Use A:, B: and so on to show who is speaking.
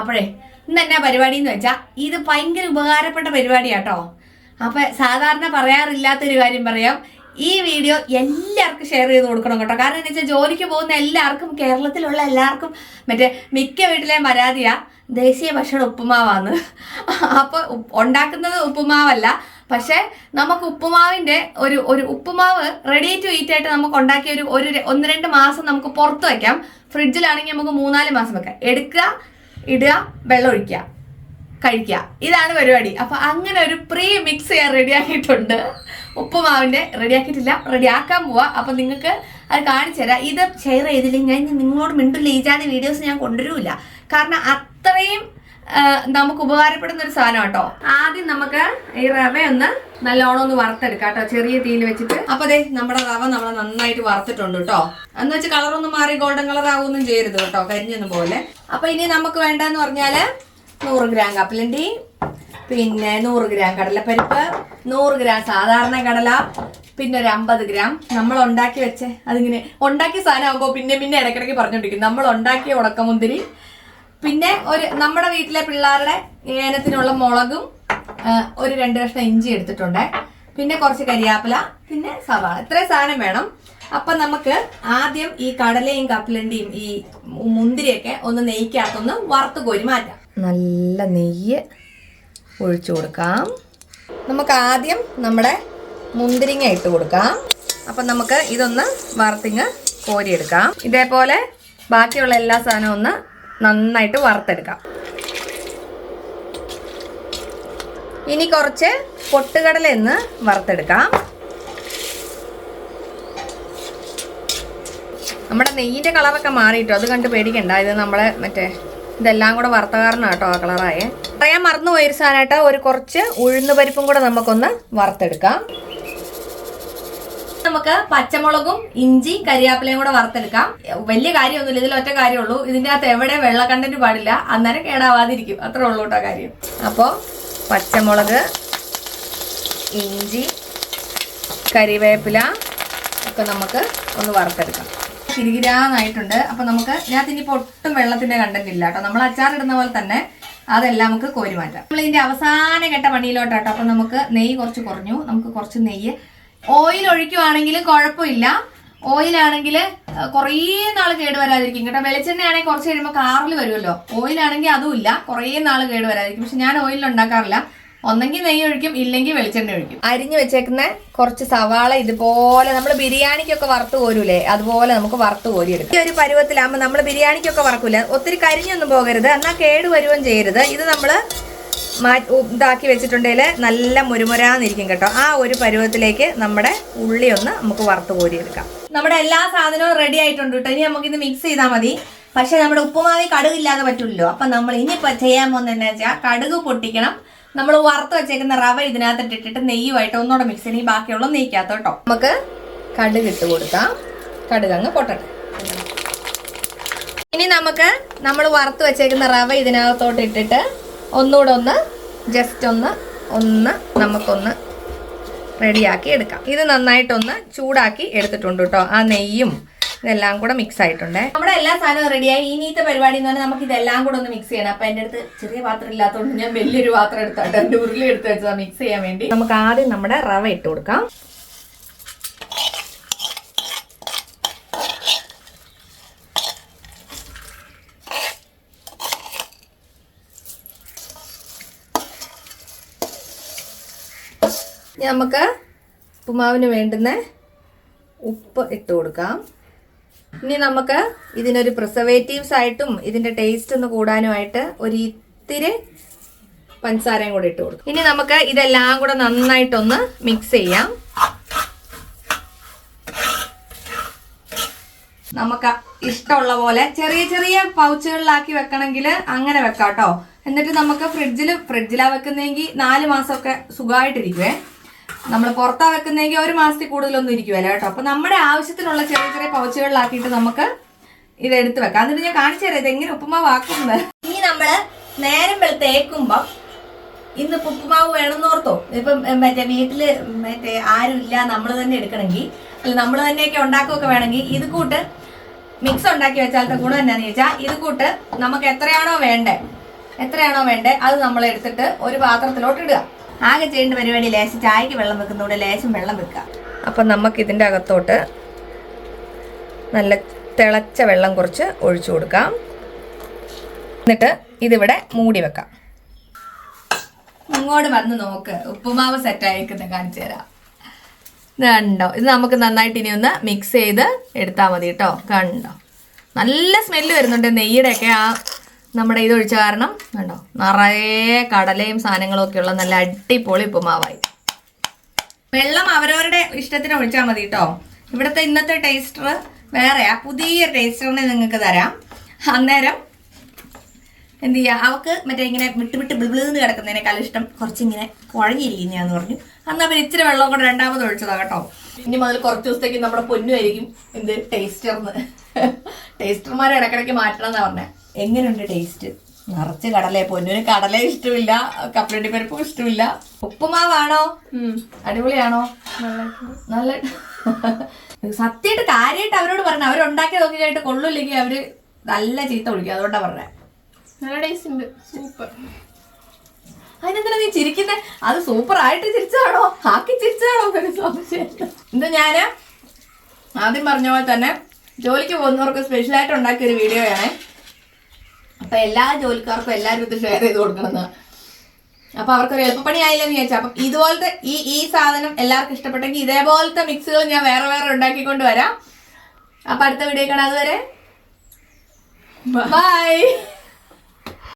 A: അപ്പോഴേ ഇന്ന് എന്നാ പരിപാടി എന്ന് വെച്ചാൽ ഇത് ഭയങ്കര ഉപകാരപ്പെട്ട പരിപാടിയാട്ടോ. അപ്പൊ സാധാരണ പറയാറില്ലാത്തൊരു കാര്യം പറയാം. ഈ വീഡിയോ എല്ലാവർക്കും ഷെയർ ചെയ്ത് കൊടുക്കണം കേട്ടോ. കാരണം എന്താ വെച്ചാൽ ജോലിക്ക് പോകുന്ന എല്ലാവർക്കും കേരളത്തിലുള്ള എല്ലാവർക്കും മറ്റേ മിക്ക വീട്ടിലെയും പരാതിയാ ദേശീയ ഭക്ഷണം ഉപ്പുമാവാന്ന്. അപ്പോൾ ഉണ്ടാക്കുന്നത് ഉപ്പുമാവല്ല. പക്ഷേ നമുക്ക് ഉപ്പുമാവിന്റെ ഒരു ഒരു ഉപ്പുമാവ് റെഡി ടു ഈറ്റ് ആയിട്ട് നമുക്ക് ഉണ്ടാക്കിയ ഒരു ഒരു ഒന്ന് രണ്ട് മാസം നമുക്ക് പുറത്ത് വെക്കാം. ഫ്രിഡ്ജിലാണെങ്കിൽ നമുക്ക് മൂന്നാൽ മാസം വെക്കാം. എടുക്കുക ഇടുക വെള്ളം ഒഴിക്കുക കഴിക്കുക. ഇതാണ് പരിപാടി. അപ്പൊ അങ്ങനെ ഒരു പ്രീ മിക്സ് ചെയ്യാൻ റെഡിയാക്കിയിട്ടുണ്ട് ഉപ്പുമാവിന്റെ റെഡിയാക്കിയിട്ടില്ല റെഡിയാക്കാൻ പോവാ. അപ്പൊ നിങ്ങൾക്ക് അത് കാണിച്ചു തരാം. ഇത് ഷെയർ ചെയ്തില്ലെങ്കിൽ ഞാൻ നിങ്ങളോട് മിണ്ടില്ല ഈ ജാതി വീഡിയോസ് ഞാൻ കൊണ്ടുവരൂല. കാരണം അത്രയും നമുക്ക് ഉപകാരപ്പെടുന്ന ഒരു സാധനം കേട്ടോ ആദ്യം നമുക്ക് ഈ റവ ഒന്ന് നല്ലോണം ഒന്ന് വറുത്തെടുക്കാം കേട്ടോ ചെറിയ തീയിൽ വെച്ചിട്ട്. അപ്പൊ അതെ നമ്മുടെ റവ നമ്മൾ നന്നായിട്ട് വറുത്തിട്ടുണ്ട് കേട്ടോ. എന്ന് വെച്ച് കളറൊന്നും മാറി ഗോൾഡൻ കളർ ആവുമൊന്നും ചെയ്യരുത് കേട്ടോ കരിഞ്ഞൊന്നും പോലെ അപ്പൊ ഇനി നമുക്ക് വേണ്ടെന്ന് പറഞ്ഞാൽ നൂറ് ഗ്രാം കപ്പലണ്ടി പിന്നെ നൂറ് ഗ്രാം കടലപ്പരിപ്പ് നൂറ് ഗ്രാം സാധാരണ കടല പിന്നെ ഒരു അമ്പത് ഗ്രാം. നമ്മൾ ഉണ്ടാക്കി വെച്ചേ അതിങ്ങനെ ഉണ്ടാക്കിയ സാധനം ആകുമ്പോൾ പിന്നെ പിന്നെ ഇടയ്ക്കിടയ്ക്ക് പറഞ്ഞുകൊണ്ടിരിക്കും. നമ്മൾ ഉണ്ടാക്കിയ ഉണക്കമുന്തിരി പിന്നെ ഒരു നമ്മുടെ വീട്ടിലെ പിള്ളേരുടെ ഏനത്തിനുള്ള മുളകും ഒരു രണ്ട് കഷ്ണം ഇഞ്ചി എടുത്തിട്ടുണ്ട്. പിന്നെ കുറച്ച് കരിയാപ്പില പിന്നെ സവാള. ഇത്രയും സാധനം വേണം. അപ്പൊ നമുക്ക് ആദ്യം ഈ കടലയും കപ്പലണ്ടിയും ഈ മുന്തിരിയൊക്കെ ഒന്ന് നെയ്ക്കകത്തൊന്ന് വറുത്ത് കോരി മാറ്റാം. നല്ല നെയ്യ് ഒഴിച്ചു കൊടുക്കാം. നമുക്ക് ആദ്യം നമ്മുടെ മുന്തിരിങ്ങ ഇട്ട് കൊടുക്കാം. അപ്പം നമുക്ക് ഇതൊന്ന് വറുത്തിങ്ങ് കോരിയെടുക്കാം. ഇതേപോലെ ബാക്കിയുള്ള എല്ലാ സാധനവും ഒന്ന് നന്നായിട്ട് വറുത്തെടുക്കാം. ഇനി കുറച്ച് പൊട്ടുകടല എന്ന് വറുത്തെടുക്കാം. നമ്മുടെ നെയ്യിന്റെ കളറൊക്കെ മാറിയിട്ടോ? അത് കണ്ട് പേടിക്കണ്ട. ഇത് നമ്മളെ മറ്റേ ഇതെല്ലാം കൂടെ വറുത്ത കാരണം കേട്ടോ ആ കളറായേ. പറയാൻ മറന്നു പോയൊരു സാധനമായിട്ട് ഒരു കുറച്ച് ഉഴുന്ന് പരിപ്പും കൂടെ നമുക്കൊന്ന് വറുത്തെടുക്കാം. നമുക്ക് പച്ചമുളകും ഇഞ്ചി കരിയാപ്പിലയും കൂടെ വറുത്തെടുക്കാം. വലിയ കാര്യമൊന്നുമില്ല ഇതിൽ ഒറ്റ കാര്യമുള്ളൂ. ഇതിന്റെ അകത്ത് എവിടെ വെള്ള കണ്ടന്റ് പാടില്ല. അന്നേരം കേടാവാതിരിക്കും. അത്രേ ഉള്ളൂ കേട്ടോ കാര്യം. അപ്പോൾ പച്ചമുളക് ഇഞ്ചി കരിവേപ്പില ഒക്കെ നമുക്ക് ഒന്ന് വറുത്തെടുക്കാം. കിരികിരാന്നായിട്ടുണ്ട് അപ്പൊ നമുക്ക് ഞാൻ ഇനിയിപ്പോ ഒട്ടും വെള്ളത്തിന്റെ കണ്ടന്റ് ഇല്ല കേട്ടോ. നമ്മൾ അച്ചാറിടുന്ന പോലെ തന്നെ അതെല്ലാം നമുക്ക് കോരി മാറ്റാം. നമ്മൾ ഇതിന്റെ അവസാന ഘട്ട പണിയിലോട്ടാട്ടോ. അപ്പൊ നമുക്ക് നെയ്യ് കുറച്ച് കുറഞ്ഞു. നമുക്ക് കുറച്ച് നെയ്യ് ഓയിൽ ഒഴിക്കുവാണെങ്കിലും കുഴപ്പമില്ല. ഓയിലാണെങ്കിൽ കുറേ നാൾ കേട് വരാതിരിക്കും. കേട്ടോ വെളിച്ചെണ്ണ ആണെങ്കിൽ കുറച്ച് കഴിയുമ്പോൾ കാറിൽ വരുമല്ലോ. ഓയിലാണെങ്കിൽ അതും ഇല്ല. കുറേ നാൾ കേട് വരാതിരിക്കും. പക്ഷെ ഞാൻ ഓയിലിൽ ഉണ്ടാക്കാറില്ല. ഒന്നെങ്കിൽ നെയ്യ് ഒഴിക്കും ഇല്ലെങ്കിൽ വെളിച്ചെണ്ണ ഒഴിക്കും. അരിഞ്ഞു വെച്ചേക്കുന്ന കുറച്ച് സവാള ഇതുപോലെ നമ്മൾ ബിരിയാണിക്കൊക്കെ വറുത്ത് കോരൂലേ? അതുപോലെ നമുക്ക് വറുത്ത് കോരിയെടുക്കാം. ഈ ഒരു പരുവത്തിലാകുമ്പോൾ നമ്മൾ ബിരിയാണിക്കൊക്കെ വറക്കൂല? ഒത്തിരി കരിഞ്ഞൊന്നും പോകരുത്. എന്നാൽ കേട് വരുകയും ചെയ്യരുത്. ഇത് നമ്മൾ ഇതാക്കി വെച്ചിട്ടുണ്ടെങ്കിൽ നല്ല മുരുമുരാന്നിരിക്കും കേട്ടോ. ആ ഒരു പരുവത്തിലേക്ക് നമ്മുടെ ഉള്ളി ഒന്ന് നമുക്ക് വറുത്ത് കോരിയെടുക്കാം. നമ്മുടെ എല്ലാ സാധനവും റെഡി ആയിട്ടുണ്ട് കേട്ടോ. ഇനി നമുക്കിത് മിക്സ് ചെയ്താൽ മതി. പക്ഷെ നമ്മുടെ ഉപ്പുമാവി കടുക് ഇല്ലാതെ പറ്റില്ലല്ലോ അപ്പൊ നമ്മൾ ഇനിയിപ്പോ ചെയ്യാൻ പോകുന്ന വെച്ചാൽ കടുക് പൊട്ടിക്കണം. നമ്മൾ വറുത്ത് വെച്ചേക്കുന്ന റവ ഇതിനകത്ത് ഇട്ടിട്ട് നെയ്യുമായിട്ട് ഒന്നുകൂടെ മിക്സ് ചെയ്യണം. ബാക്കിയുള്ള നെയ്ക്കകത്ത് കേട്ടോ. നമുക്ക് കടുക് ഇട്ട് കൊടുക്കാം. കടുക് അങ്ങ് പൊട്ടട്ടെ. ഇനി നമുക്ക് നമ്മൾ വറുത്ത് വെച്ചേക്കുന്ന റവ ഇതിനകത്തോട്ട് ഇട്ടിട്ട് ഒന്നുകൂടെ ഒന്ന് ജസ്റ്റ് ഒന്ന് ഒന്ന് നമുക്കൊന്ന് റെഡിയാക്കി എടുക്കാം. ഇത് നന്നായിട്ടൊന്ന് ചൂടാക്കി എടുത്തിട്ടുണ്ട് കേട്ടോ. ആ നെയ്യും ഇതെല്ലാം കൂടെ മിക്സ് ആയിട്ടുണ്ട്. നമ്മുടെ എല്ലാ സാധനവും റെഡിയായി ഇനിയത്തെ പരിപാടി എന്ന് പറഞ്ഞാൽ നമുക്ക് ഇതെല്ലാം കൂടെ ഒന്ന് മിക്സ് ചെയ്യണം. അപ്പൊ എന്റെ അടുത്ത് ചെറിയ പാത്രം ഇല്ലാത്തതുകൊണ്ട് ഞാൻ വലിയൊരു പാത്രം എടുത്തു ഉരുളി എടുത്ത് വെച്ചതാ മിക്സ് ചെയ്യാൻ വേണ്ടി. നമുക്ക് ആദ്യം നമ്മുടെ റവ ഇട്ട് കൊടുക്കാം. ഇനി നമുക്ക് ഉപ്പുമാവിന് വേണ്ടുന്ന ഉപ്പ് ഇട്ട് കൊടുക്കാം. ഇനി നമുക്ക് ഇതിനൊരു പ്രിസർവേറ്റീവ്സ് ആയിട്ടും ഇതിന്റെ ടേസ്റ്റ് ഒന്ന് കൂടാനുമായിട്ട് ഒരു ഇത്തിരി പഞ്ചസാരയും കൂടെ ഇട്ട് കൊടുക്കും. ഇനി നമുക്ക് ഇതെല്ലാം കൂടെ നന്നായിട്ടൊന്ന് മിക്സ് ചെയ്യാം. നമുക്ക് ഇഷ്ടമുള്ള പോലെ ചെറിയ ചെറിയ പൗച്ചുകളിലാക്കി വെക്കണമെങ്കിൽ അങ്ങനെ വെക്കാം കേട്ടോ. എന്നിട്ട് നമുക്ക് ഫ്രിഡ്ജിൽ ഫ്രിഡ്ജിലാ വെക്കുന്നതെങ്കിൽ നാല് മാസമൊക്കെ സുഖമായിട്ടിരിക്കുവേ. നമ്മൾ പുറത്താ വെക്കുന്നെങ്കിൽ ഒരു മാസത്തിൽ കൂടുതലൊന്നും ഇരിക്കുമല്ലോ കേട്ടോ. അപ്പൊ നമ്മുടെ ആവശ്യത്തിനുള്ള ചെറിയ ചെറിയ പൗച്ചുകളിലാക്കിയിട്ട് നമുക്ക് ഇത് എടുത്ത് വെക്കാം. എന്നിട്ട് ഞാൻ കാണിച്ചു തരാം ഇത് എങ്ങനെ ഉപ്പുമാവാക്കുന്നത്. ഇനി നമ്മൾ നേരം വെളുത്തേക്കുമ്പം ഇന്ന് ഉപ്പുമാവ് വേണമെന്ന് ഓർത്തോ? ഇപ്പം മറ്റേ വീട്ടിൽ മറ്റേ ആരും ഇല്ല നമ്മൾ തന്നെ എടുക്കണമെങ്കിൽ അല്ല നമ്മൾ തന്നെയൊക്കെ ഉണ്ടാക്കുകയൊക്കെ വേണമെങ്കിൽ ഇത് കൂട്ട് മിക്സ് ഉണ്ടാക്കി വെച്ചാലത്തെ ഗുണം എന്നാന്ന് ചോദിച്ചാൽ ഇത് കൂട്ട് നമുക്ക് എത്രയാണോ വേണ്ടേ എത്രയാണോ വേണ്ടേ അത് നമ്മൾ എടുത്തിട്ട് ഒരു പാത്രത്തിലോട്ട് ഇടുക. ആകെ ചെയ്യേണ്ട പരിപാടി ലേശം ചായക്ക് വെള്ളം വെക്കുന്നതോടെ ലേശം വെള്ളം വെക്കുക. അപ്പം നമുക്ക് ഇതിന്റെ അകത്തോട്ട് നല്ല തിളച്ച വെള്ളം കുറച്ച് ഒഴിച്ചു കൊടുക്കാം. എന്നിട്ട് ഇതിവിടെ മൂടി വെക്കാം. ഇങ്ങോട്ട് വന്ന് നോക്ക്. ഉപ്പുമാവ് സെറ്റ് ആയിരിക്കുന്നത് കാണിച്ചു തരാം. കണ്ടോ? ഇത് നമുക്ക് നന്നായിട്ട് ഇനി ഒന്ന് മിക്സ് ചെയ്ത് എടുത്താൽ മതി കേട്ടോ. കണ്ടോ? നല്ല സ്മെല്ല് വരുന്നുണ്ട് നെയ്യുടെയൊക്കെ ആ നമ്മുടെ ഇത് ഒഴിച്ച കാരണം കണ്ടോ? നിറയെ കടലയും സാധനങ്ങളും ഒക്കെ ഉള്ള നല്ല അടിപൊളി ഉപ്പുമാവായി. വെള്ളം അവരവരുടെ ഇഷ്ടത്തിന് ഒഴിച്ചാൽ മതി കേട്ടോ ഇവിടുത്തെ ഇന്നത്തെ ടേസ്റ്റർ വേറെയാ. പുതിയ ടേസ്റ്ററിനെ നിങ്ങൾക്ക് തരാം. അന്നേരം എന്ത് ചെയ്യുക അവക്ക് മറ്റേ ഇങ്ങനെ വിട്ട് വിട്ട് ബിളിന്ന് കിടക്കുന്നതിനേക്കാൾ ഇഷ്ടം കുറച്ചിങ്ങനെ കുഴഞ്ഞിരിക്കുന്നതാന്ന് പറഞ്ഞു. അന്ന് പിന്നെ ഇച്ചിരി വെള്ളം കൂടെ രണ്ടാമത് ഒഴിച്ചതാ കേട്ടോ. ഇനി മുതൽ കുറച്ച് ദിവസത്തേക്ക് നമ്മുടെ പൊന്നുമായിരിക്കും എന്ത് ടേസ്റ്റർന്ന്. ടേസ്റ്റർമാരെ ഇടയ്ക്കിടയ്ക്ക് മാറ്റണം എന്നാ പറഞ്ഞത് എങ്ങനെയുണ്ട് ടേസ്റ്റ് നിറച്ച് കടലേ പൊന്നിന് കടലേ ഇഷ്ടമില്ല. കപ്പലണ്ടി പരിപ്പും ഇഷ്ടമില്ല. ഉപ്പുമാവാണോ? അടിപൊളിയാണോ? നല്ല സത്യമായിട്ട് കാര്യമായിട്ട് അവരോട് പറഞ്ഞു. അവരുണ്ടാക്കി നോക്കിയായിട്ട് കൊള്ളില്ലെങ്കിൽ അവർ നല്ല ചീത്ത വിളിക്കും. അതുകൊണ്ടാ പറഞ്ഞേ.
B: നല്ല ടേസ്റ്റ് ഉണ്ട്. സൂപ്പർ
A: അതിനെന്തിനാ നീ ചിരിക്കുന്നേ? അത് സൂപ്പർ ആയിട്ട് ചിരിച്ചതാണോ? ആക്കി ചിരിച്ചതാണോ? സംശയം ഇത് ഞാൻ ആദ്യം പറഞ്ഞ പോലെ തന്നെ ജോലിക്ക് പോകുന്നവർക്ക് സ്പെഷ്യലായിട്ട് ഉണ്ടാക്കിയ ഒരു വീഡിയോ ആണേ. അപ്പൊ എല്ലാ ജോലിക്കാർക്കും എല്ലാവരും ഇത് ഷെയർ ചെയ്ത് കൊടുക്കണം അപ്പൊ അവർക്കൊരു എളുപ്പപ്പണി ആയില്ലെന്ന് വിചാരിച്ചു. അപ്പം ഇതുപോലത്തെ ഈ ഈ സാധനം എല്ലാവർക്കും ഇഷ്ടപ്പെട്ടെങ്കിൽ ഇതേപോലത്തെ മിക്സുകൾ ഞാൻ വേറെ വേറെ ഉണ്ടാക്കിക്കൊണ്ട് വരാം. അപ്പൊ അടുത്ത വീഡിയോ കാണാം. അതുവരെ ബൈ